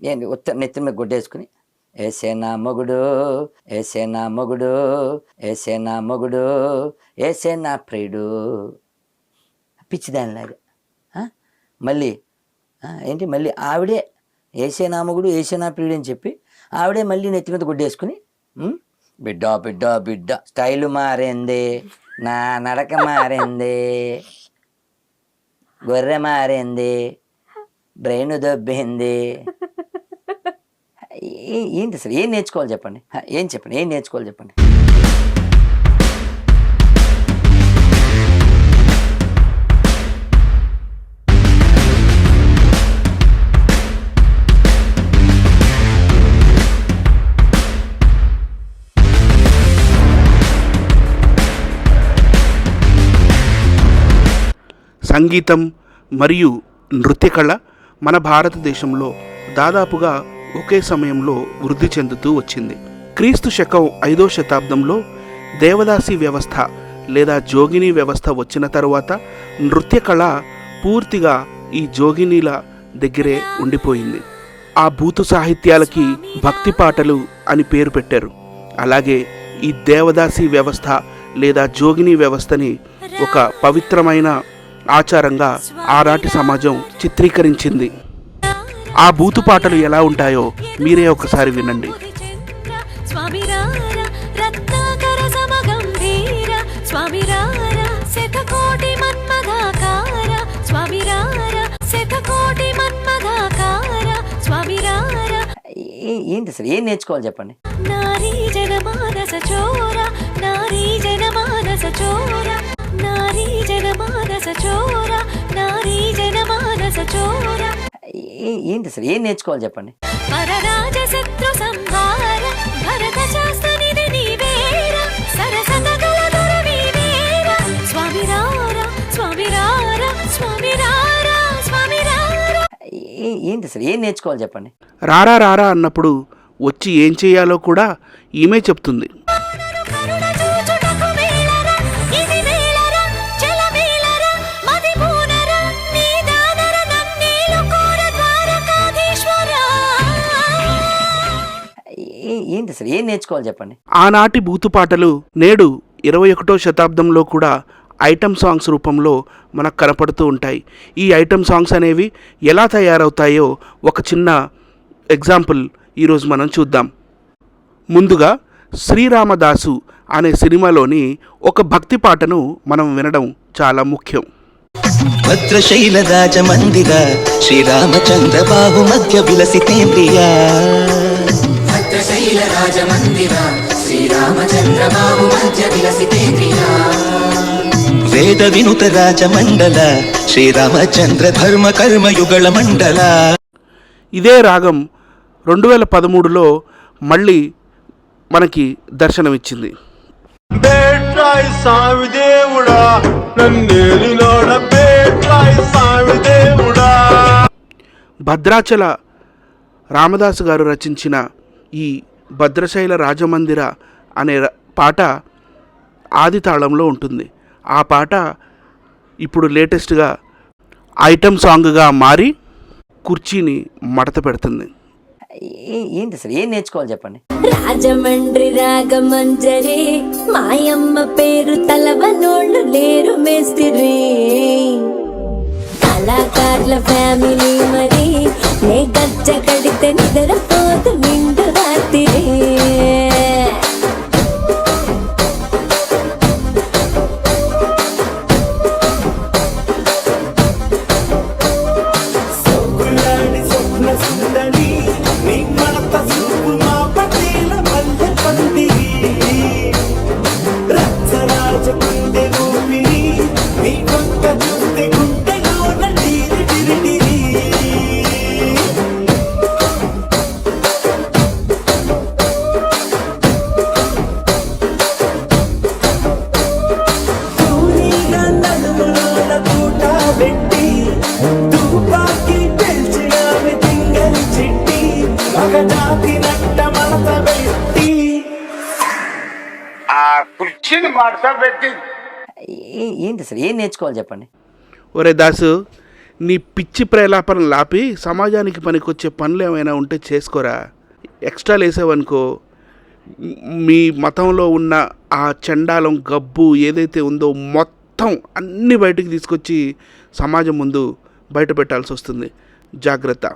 ఏంటి ఉత్త నెత్తి మీద గుడ్డేసుకుని ఏసే నా మొగుడు ఏసే నా మొగుడు ఏసే నా మొగుడు ఏసే నా ప్రియుడు పిచ్చిదానిలాగా. మళ్ళీ ఏంటి మళ్ళీ ఆవిడే ఏసే నా మొగుడు ఏసే నా ప్రియుడు అని చెప్పి ఆవిడే మళ్ళీ నెత్తి మీద గుడ్డేసుకుని బిడ్డ బిడ్డ బిడ్డ స్టైలు మారింది నా నడక మారింది గొర్రె మారింది బ్రెయిన్ దొబ్బింది ఏంటి అసలు ఏం నేర్చుకోవాలి చెప్పండి? ఏం చెప్పండి? ఏం నేర్చుకోవాలి చెప్పండి? సంగీతం మరియు నృత్యకళ మన భారతదేశంలో దాదాపుగా ఒకే సమయంలో వృద్ధి చెందుతూ వచ్చింది. క్రీస్తు శకం ఐదో శతాబ్దంలో దేవదాసి వ్యవస్థ లేదా జోగిని వ్యవస్థ వచ్చిన తరువాత నృత్యకళ పూర్తిగా ఈ జోగినీల దగ్గరే ఉండిపోయింది. ఆ భూత సాహిత్యాలకి భక్తి పాటలు అని పేరు పెట్టారు. అలాగే ఈ దేవదాసి వ్యవస్థ లేదా జోగిని వ్యవస్థని ఒక పవిత్రమైన ఆచారంగా ఆనాటి సమాజం చిత్రీకరించింది. ఆ బూతు పాటలు ఎలా ఉంటాయో మీరే ఒకసారి వినండి. ఏంటి అసలు ఏం నేర్చుకోవాలి చెప్పండి? నారీ జనమానస చోర నారీ జనమానస చోర. నారీ జనమానస చోర నారీ జనమానస చోర. ఏంటి అసలు? ఏం నేర్చుకోవాలి చెప్పండి? వరరాజ శత్రు సంహార భరత శాస్త్ర నిధి నీవేర సరసత గలధర నీవేర. స్వామి రార స్వామి రార స్వామి రార స్వామి రార ఏ- ఏంటి అసలు? ఏం నేర్చుకోవాలి చెప్పండి? రారా రారా అన్నప్పుడు వచ్చి ఏం చేయాలో కూడా ఈమె చెప్తుంది. ఏంటి అసలు? ఏం నేర్చుకోవాలి చెప్పండి? ఆనాటి బూతు పాటలు నేడు ఇరవై ఒకటో శతాబ్దంలో కూడా ఐటమ్ సాంగ్స్ రూపంలో మనకు కనపడుతూ ఉంటాయి. ఈ ఐటమ్ సాంగ్స్ అనేవి ఎలా తయారవుతాయో ఒక చిన్న ఎగ్జాంపుల్ ఈరోజు మనం చూద్దాం. ముందుగా శ్రీరామదాసు అనే సినిమాలోని ఒక భక్తి పాటను మనం వినడం చాలా ముఖ్యం. భద్రశైల రాజమందిర శ్రీరామచంద్ర బాహు మధ్య విలసితేంద్రియ భద్రశైల రాజమందిర. శ్రీరామచంద్రబాబు మధ్య విలసితేంద్రియ వేద వినుత రాజమండల శ్రీరామచంద్ర ధర్మ కర్మయుగళ మండల. ఇదే రాగం రెండు వేల పదమూడులో మళ్ళీ మనకి దర్శనమిచ్చింది. బేట్రాయి సామి దేవుడా నన్నేలిలోడ బేట్రాయి సామి దేవుడా భద్రాచల రామదాసు గారు రచించిన ఈ భద్రశైల రాజమందిర అనే పాట ఆది తాళంలో ఉంటుంది. ఆ పాట ఇప్పుడు లేటెస్ట్గా ఐటమ్ సాంగ్గా మారి కుర్చీని మడత పెడుతుంది. ఏంటి అసలు ఏం నేర్చుకోవాలి చెప్పండి? రాజమండ్రి రాగమంజరి మాయమ్మ పేరు తలవనోళ్ళు లేరు మేస్తిరి. కళాకారుల ఫ్యామిలీ మరి నే గజ్జ కడితే నిద్రపోతు ఏంటి అసలు? ఏం నేర్చుకోవాలి చెప్పండి? ఒరే దాసు నీ పిచ్చి ప్రేలాపన లాపి సమాజానికి పనికొచ్చే పనులు ఏమైనా ఉంటే చేసుకోరా. ఎక్స్ట్రా వేసావనుకో మీ మతంలో ఉన్న ఆ చండాలం గబ్బు ఏదైతే ఉందో మొత్తం అన్ని బయటికి తీసుకొచ్చి సమాజం ముందు బయట పెట్టాల్సి వస్తుంది. జాగ్రత్త.